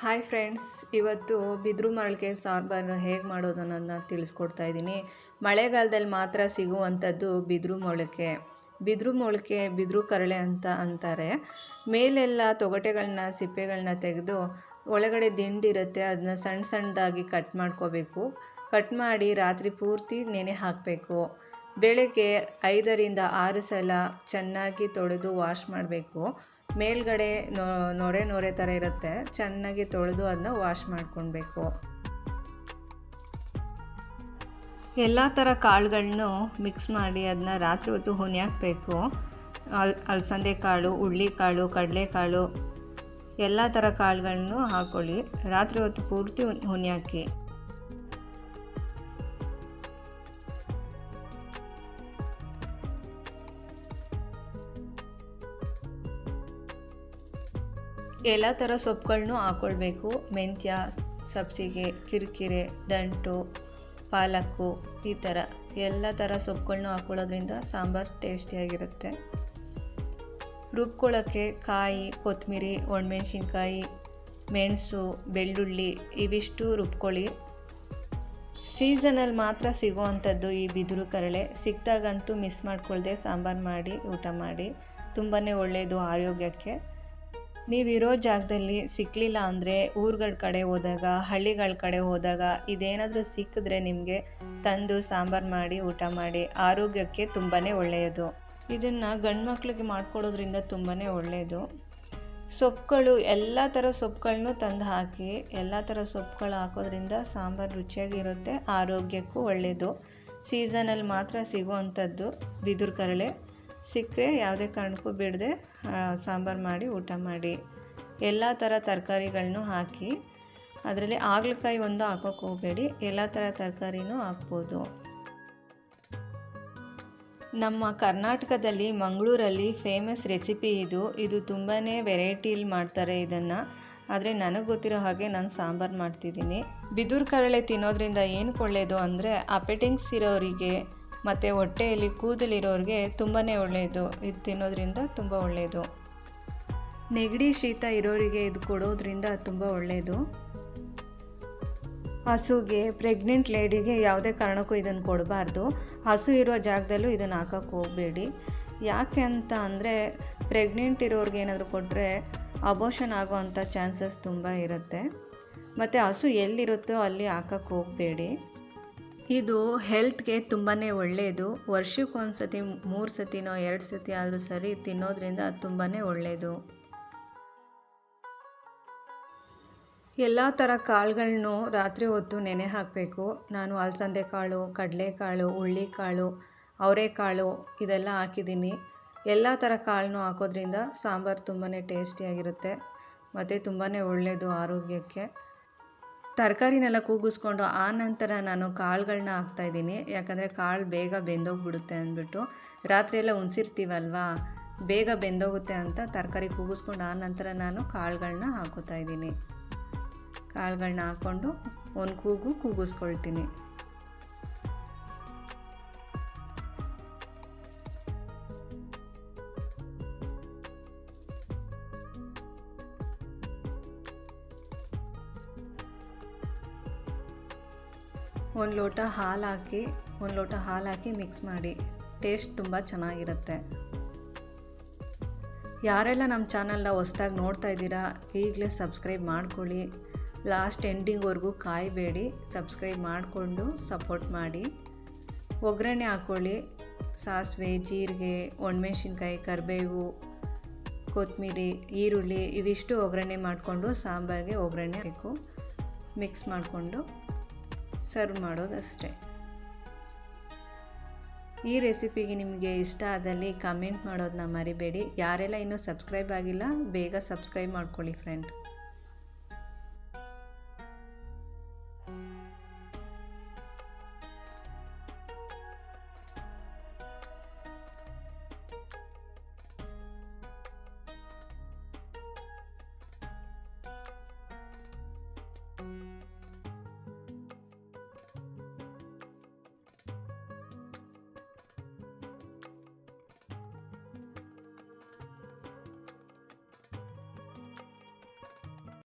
Hi friends ಇವತ್ತು ಬಿದಿರು ಮರಳಿಗೆ ಸಾಂಬಾರು ಹೇಗೆ ಮಾಡೋದು ಅನ್ನೋದನ್ನ ತಿಳಿಸ್ಕೊಡ್ತಾ ಇದ್ದೀನಿ. ಮಳೆಗಾಲದಲ್ಲಿ ಮಾತ್ರ ಸಿಗುವಂಥದ್ದು ಬಿದಿರು ಮೊಳಕೆ. ಬಿದಿರು ಮೊಳಕೆ, ಬಿದಿರು ಕರಳೆ ಅಂತ ಅಂತಾರೆ. ಮೇಲೆಲ್ಲ ತೊಗಟೆಗಳನ್ನ ಸಿಪ್ಪೆಗಳನ್ನ ತೆಗೆದು ಒಳಗಡೆ ದಿಂಡಿರುತ್ತೆ. ಅದನ್ನ ಸಣ್ಣ ಸಣ್ಣದಾಗಿ ಕಟ್ ಮಾಡ್ಕೋಬೇಕು. ಕಟ್ ಮಾಡಿ ರಾತ್ರಿ ಪೂರ್ತಿ ನೆನೆ ಹಾಕಬೇಕು. ಬೆಳಗ್ಗೆ ಐದರಿಂದ ಆರು ಸಲ ಚೆನ್ನಾಗಿ ತೊಳೆದು ವಾಶ್ ಮಾಡಬೇಕು. ಮೇಲ್ಗಡೆ ನೊರೆ ನೊರೆ ಥರ ಇರುತ್ತೆ. ಚೆನ್ನಾಗಿ ತೊಳೆದು ಅದನ್ನ ವಾಶ್ ಮಾಡ್ಕೊಳ್ಬೇಕು ಎಲ್ಲ ಥರ ಕಾಳುಗಳನ್ನು ಮಿಕ್ಸ್ ಮಾಡಿ ಅದನ್ನ ರಾತ್ರಿ ಹೊತ್ತು ಹುಣಿ ಹಾಕಬೇಕು ಅಲ್, ಅಲಸಂದೆ ಕಾಳು ಹುಳ್ಳಿಕಾಳು ಕಡಲೆಕಾಳು ಎಲ್ಲ ಥರ ಕಾಳುಗಳನ್ನು ಹಾಕ್ಕೊಳ್ಳಿ ರಾತ್ರಿ ಹೊತ್ತು ಪೂರ್ತಿ ಹುಣಿ ಹಾಕಿ ಎಲ್ಲ ಥರ ಸೊಪ್ಪುಗಳನ್ನು ಹಾಕ್ಕೊಳ್ಬೇಕು ಮೆಂತ್ಯ, ಸಬ್ಸಿಗೆ, ಕಿರಿಕಿರೆ, ದಂಟು, ಪಾಲಕ್ಕು ಈ ಥರ ಎಲ್ಲ ಥರ ಸೊಪ್ಪುಗಳನ್ನು ಹಾಕ್ಕೊಳ್ಳೋದ್ರಿಂದ ಸಾಂಬಾರು ಟೇಸ್ಟಿಯಾಗಿರುತ್ತೆ. ರುಬ್ಕೊಳ್ಳೋಕ್ಕೆ ಕಾಯಿ, ಕೊತ್ತಂಬರಿ, ಒಣಮೆಣ್ಸಿನ್ಕಾಯಿ, ಮೆಣಸು, ಬೆಳ್ಳುಳ್ಳಿ ಇವಿಷ್ಟು ರುಬ್ಕೊಳ್ಳಿ. ಸೀಸನಲ್ಲಿ ಮಾತ್ರ ಸಿಗುವಂಥದ್ದು ಈ ಬಿದಿರು ಕರಳೆ. ಸಿಕ್ಕಿದಾಗಂತೂ ಮಿಸ್ ಮಾಡ್ಕೊಳ್ದೆ ಸಾಂಬಾರು ಮಾಡಿ, ಊಟ ಮಾಡಿ. ತುಂಬಾ ಒಳ್ಳೆಯದು ಆರೋಗ್ಯಕ್ಕೆ. ನೀವಿರೋ ಜಾಗದಲ್ಲಿ ಸಿಕ್ಕಲಿಲ್ಲ ಅಂದರೆ ಊರುಗಳ ಕಡೆ ಹೋದಾಗ, ಹಳ್ಳಿಗಳ ಕಡೆ ಹೋದಾಗ ಇದೇನಾದರೂ ಸಿಕ್ಕಿದ್ರೆ ನಿಮಗೆ ತಂದು ಸಾಂಬಾರು ಮಾಡಿ, ಊಟ ಮಾಡಿ ಆರೋಗ್ಯಕ್ಕೆ ತುಂಬಾ ಒಳ್ಳೆಯದು. ಇದನ್ನು ಗಂಡು ಮಕ್ಕಳಿಗೆ ಮಾಡಿಕೊಡೋದ್ರಿಂದ ತುಂಬಾ ಒಳ್ಳೆಯದು. ಸೊಪ್ಪುಗಳು, ಎಲ್ಲ ಥರ ಸೊಪ್ಪುಗಳನ್ನು ತಂದು ಹಾಕಿ, ಎಲ್ಲ ಥರ ಸೊಪ್ಪುಗಳು ಹಾಕೋದ್ರಿಂದ ಸಾಂಬಾರು ರುಚಿಯಾಗಿರುತ್ತೆ, ಆರೋಗ್ಯಕ್ಕೂ ಒಳ್ಳೆಯದು. ಸೀಸನಲ್ಲಿ ಮಾತ್ರ ಸಿಗುವಂಥದ್ದು ಬಿದಿರು ಕರಳೆ. ಸಿಕ್ಕರೆ ಯಾವುದೇ ಕಾರಣಕ್ಕೂ ಬಿಡದೆ ಸಾಂಬಾರು ಮಾಡಿ ಊಟ ಮಾಡಿ. ಎಲ್ಲ ಥರ ತರಕಾರಿಗಳನ್ನು ಹಾಕಿ, ಅದರಲ್ಲಿ ಹಾಗಲಕಾಯಿ ಒಂದು ಹಾಕೋಕೆ ಹೋಗಬೇಡಿ. ಎಲ್ಲ ಥರ ತರಕಾರಿನೂ ಹಾಕ್ಬೋದು. ನಮ್ಮ ಕರ್ನಾಟಕದಲ್ಲಿ ಮಂಗಳೂರಲ್ಲಿ ಫೇಮಸ್ ರೆಸಿಪಿ ಇದು. ಇದು ತುಂಬಾ ವೆರೈಟಿಲಿ ಮಾಡ್ತಾರೆ ಇದನ್ನು. ಆದರೆ ನನಗೆ ಗೊತ್ತಿರೋ ಹಾಗೆ ನಾನು ಸಾಂಬಾರು ಮಾಡ್ತಿದ್ದೀನಿ. ಬಿದಿರು ಕರಳೆ ತಿನ್ನೋದ್ರಿಂದ ಏನು ಒಳ್ಳೆಯದು ಅಂದರೆ, ಅಪೆಟಿಂಗ್ಸ್ ಇರೋರಿಗೆ ಮತ್ತು ಹೊಟ್ಟೆಯಲ್ಲಿ ಕೂದಲಿರೋರಿಗೆ ತುಂಬಾ ಒಳ್ಳೆಯದು. ಇದು ತಿನ್ನೋದ್ರಿಂದ ತುಂಬ ಒಳ್ಳೆಯದು. ನೆಗಡಿ ಶೀತ ಇರೋರಿಗೆ ಇದು ಕೊಡೋದ್ರಿಂದ ತುಂಬ ಒಳ್ಳೆಯದು. ಹಸುಗೆ ಪ್ರೆಗ್ನೆಂಟ್ ಲೇಡಿಗೆ ಯಾವುದೇ ಕಾರಣಕ್ಕೂ ಇದನ್ನು ಕೊಡಬಾರ್ದು. ಹಸು ಇರೋ ಜಾಗದಲ್ಲೂ ಇದನ್ನು ಹಾಕೋಕ್ಕೆ ಹೋಗಬೇಡಿ. ಯಾಕೆ ಅಂತ ಅಂದರೆ ಪ್ರೆಗ್ನೆಂಟ್ ಇರೋರಿಗೆ ಏನಾದರೂ ಕೊಟ್ಟರೆ ಅಬೋಷನ್ ಆಗೋವಂಥ ಚಾನ್ಸಸ್ ತುಂಬ ಇರುತ್ತೆ. ಮತ್ತು ಹಸು ಎಲ್ಲಿರುತ್ತೋ ಅಲ್ಲಿ ಹಾಕೋಕ್ಕೆ ಹೋಗಬೇಡಿ. ಇದು ಹೆಲ್ತ್ಗೆ ತುಂಬಾ ಒಳ್ಳೆಯದು ವರ್ಷಕ್ಕೆ ಒಂದು ಸತಿ ಮೂರು ಸತಿನೋ ಎರಡು ಸತಿ ಆದರೂ ಸರಿ ತಿನ್ನೋದ್ರಿಂದ ತುಂಬಾ ಒಳ್ಳೆಯದು ಎಲ್ಲ ಥರ ಕಾಳುಗಳನ್ನು ರಾತ್ರಿ ಹೊತ್ತು ನೆನೆ ಹಾಕಬೇಕು. ನಾನು ಅಲಸಂದೆ ಕಾಳು, ಕಡಲೆಕಾಳು ಹುಳ್ಳಿಕಾಳು ಅವರೆಕಾಳು ಇದೆಲ್ಲ ಹಾಕಿದ್ದೀನಿ. ಎಲ್ಲ ಥರ ಕಾಳನ್ನೂ ಹಾಕೋದ್ರಿಂದ ಸಾಂಬಾರು ತುಂಬಾ ಟೇಸ್ಟಿಯಾಗಿರುತ್ತೆ. ಮತ್ತು ತುಂಬಾ ಒಳ್ಳೆಯದು ಆರೋಗ್ಯಕ್ಕೆ. ತರಕಾರಿನೆಲ್ಲ ಕೂಗಿಸ್ಕೊಂಡು ಆ ನಂತರ ನಾನು ಕಾಳುಗಳನ್ನ ಹಾಕ್ತಾಯಿದ್ದೀನಿ. ಯಾಕಂದರೆ ಕಾಳು ಬೇಗ ಬೆಂದೋಗ್ಬಿಡುತ್ತೆ ಅಂದ್ಬಿಟ್ಟು. ರಾತ್ರಿ ಎಲ್ಲ ಉಣ್ಸಿರ್ತೀವಲ್ವಾ? ಬೇಗ ಬೆಂದೋಗುತ್ತೆ ಅಂತ ತರಕಾರಿ ಕೂಗಿಸ್ಕೊಂಡು ಆ ನಂತರ ನಾನು ಕಾಳುಗಳನ್ನ ಹಾಕೋತಾ ಇದ್ದೀನಿ ಕಾಳುಗಳನ್ನ ಹಾಕ್ಕೊಂಡು ಒಂದು ಕೂಗು ಕೂಗಿಸ್ಕೊಳ್ತೀನಿ. ಒಂದು ಲೋಟ ಹಾಲು ಹಾಕಿ ಒಂದು ಲೋಟ ಹಾಲು ಹಾಕಿ ಮಿಕ್ಸ್ ಮಾಡಿ. ಟೇಸ್ಟ್ ತುಂಬ ಚೆನ್ನಾಗಿರುತ್ತೆ. ಯಾರೆಲ್ಲ ನಮ್ಮ ಚಾನಲ್ನ ಹೊಸ್ದಾಗಿ ನೋಡ್ತಾ ಇದ್ದೀರಾ, ಈಗಲೇ ಸಬ್ಸ್ಕ್ರೈಬ್ ಮಾಡ್ಕೊಳ್ಳಿ. ಲಾಸ್ಟ್ ಎಂಡಿಂಗ್ವರೆಗೂ ಕಾಯಬೇಡಿ ಸಬ್ಸ್ಕ್ರೈಬ್ ಮಾಡಿಕೊಂಡು ಸಪೋರ್ಟ್ ಮಾಡಿ. ಒಗ್ಗರಣೆ ಹಾಕ್ಕೊಳ್ಳಿ ಸಾಸಿವೆ, ಜೀರಿಗೆ, ಒಣಮೆಣ್ಸಿನ್ಕಾಯಿ, ಕರಿಬೇವು ಕೊತ್ತಂಬರಿ ಈರುಳ್ಳಿ, ಇವಿಷ್ಟು ಒಗ್ಗರಣೆ ಮಾಡಿಕೊಂಡು ಸಾಂಬಾರಿಗೆ ಒಗ್ಗರಣೆ ಹಾಕಬೇಕು. ಮಿಕ್ಸ್ ಮಾಡಿಕೊಂಡು ಸರ್ವ್ ಮಾಡೋದಷ್ಟೇ. ಈ ರೆಸಿಪಿಗೆ ನಿಮಗೆ ಇಷ್ಟ ಆದಲ್ಲಿ ಕಮೆಂಟ್ ಮಾಡೋದನ್ನ ಮರಿಬೇಡಿ. ಯಾರೆಲ್ಲ ಇನ್ನೂ ಸಬ್ಸ್ಕ್ರೈಬ್ ಆಗಿಲ್ಲ, ಬೇಗ ಸಬ್ಸ್ಕ್ರೈಬ್ ಮಾಡ್ಕೊಳ್ಳಿ ಫ್ರೆಂಡ್